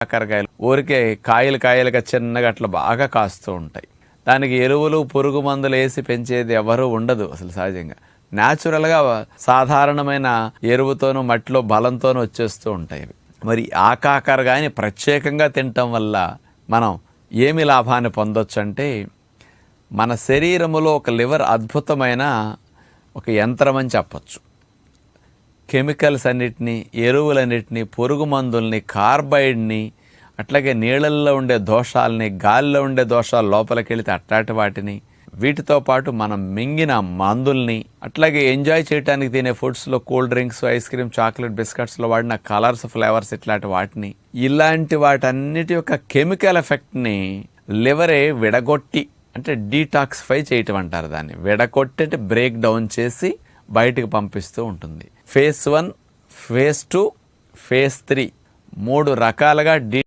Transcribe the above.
కాకరకాయలు. ఊరికే కాయలు కాయలుగా చిన్నగా అట్లా బాగా కాస్తూ ఉంటాయి. దానికి ఎరువులు పురుగు మందులు వేసి పెంచేది ఎవరూ ఉండదు అసలు సహజంగా. న్యాచురల్గా సాధారణమైన ఎరువుతోనూ మట్టిలో బలంతోనూ వచ్చేస్తూ ఉంటాయి మరి ఆ కాకరకాయని ప్రత్యేకంగా తినటం వల్ల మనం ఏమి లాభాన్ని పొందొచ్చు అంటే మన శరీరములో ఒక లివర్ అద్భుతమైన ఒక యంత్రం అని చెప్పచ్చు. కెమికల్స్ అన్నిటినీ ఎరువులన్నిటినీ పురుగు మందుల్ని కార్బైడ్ని అట్లాగే నీళ్ళల్లో ఉండే దోషాలని గాలిలో ఉండే దోషాలు లోపలికి వెళితే అట్లాంటి వాటిని వీటితో పాటు మనం మింగిన మందుల్ని అట్లాగే ఎంజాయ్ చేయడానికి తినే ఫుడ్స్లో cool drinks ice cream chocolate బిస్కెట్స్లో వాడిన కలర్స్ ఫ్లేవర్స్ ఇట్లాంటి వాటిని ఇలాంటి వాటన్నిటి యొక్క కెమికల్ ఎఫెక్ట్ని లివరే విడగొట్టి అంటే డీటాక్సిఫై చేయటం అంటారు దాన్ని. విడగొట్టి అంటే బ్రేక్ డౌన్ చేసి బయటకు పంపిస్తూ ఉంటుంది. Phase one phase two phase three మూడు రకాలుగా డీ